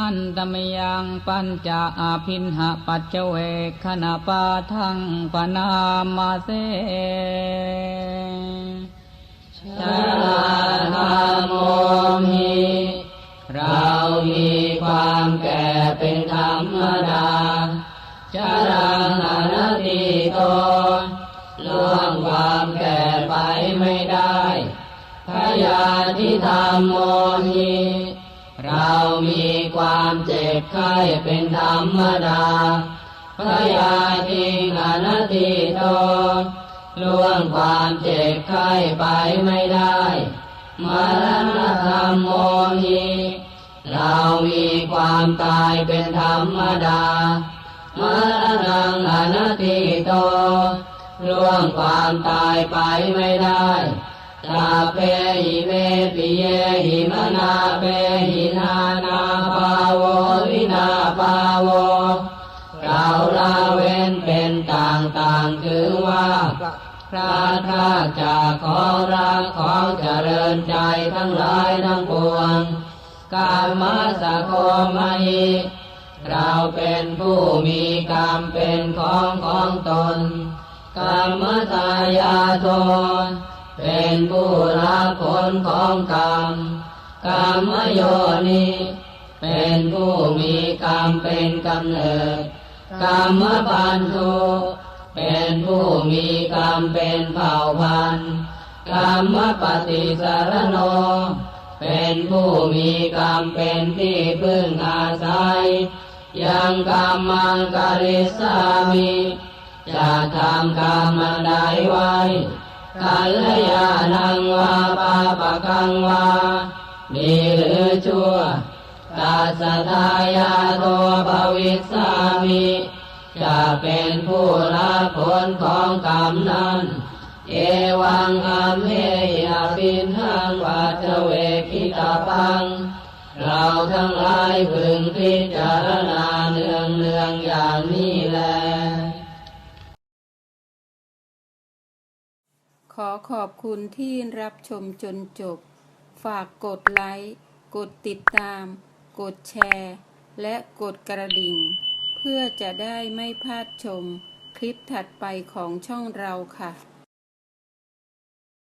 หันตมยังปัญจอาภินหปัจเจเวกขณปาทังปนามาเสชาธรรมโมหิเรามีความแก่เป็นธรรมดาจารังอนตติโตล่วงความแก่ไปไม่ได้พยาธิธรรมโมหิ เรามีความเจ็บไข้เป็นธรรมดาพยาธิอนติโตล่วงความเจ็บไข้ไปไม่ได้มรณะธรรมโมหิเรามีความตายเป็นธรรมดามรณังอนติโตล่วงความตายไปไม่ได้ตาเปหิเมปิเยหิมนาเปหิ คือว่าพระทาจากขอรักของเจริญใจทั้งหลายทั้งปวงกามสะโคมาหิเราเป็นผู้มีกรรมเป็นของของตนกรรมตายาโทเป็นผู้รับผลของกรรมกรรมโยนิเป็นผู้มีกรรมเป็นกำเนิดกรรมปันโท เป็นผู้มีกรรมเป็นเผ่าพันธุ์กรรมปฏิสารโน เป็นผู้มีกรรมเป็นที่พึ่งอาศัย ยังกรรมังกริสามิจะทำกรรมอันใดไว้กัลยาณังวาปาปะกังวาดีหรือชั่วตาสทายาโตภวิสสามิ จะเป็นผู้รับผลของกรรมนั้น เอวังอามเมยปินหังวัจเวกิตาปัง เราทั้งหลายพึงพิจารณาเนืองเนืองอย่างนี้แล ขอขอบคุณที่รับชมจนจบ ฝากกดไลค์ กดติดตาม กดแชร์ และกดกระดิ่ง เพื่อจะได้ไม่พลาดชมคลิปถัดไปของช่องเราค่ะ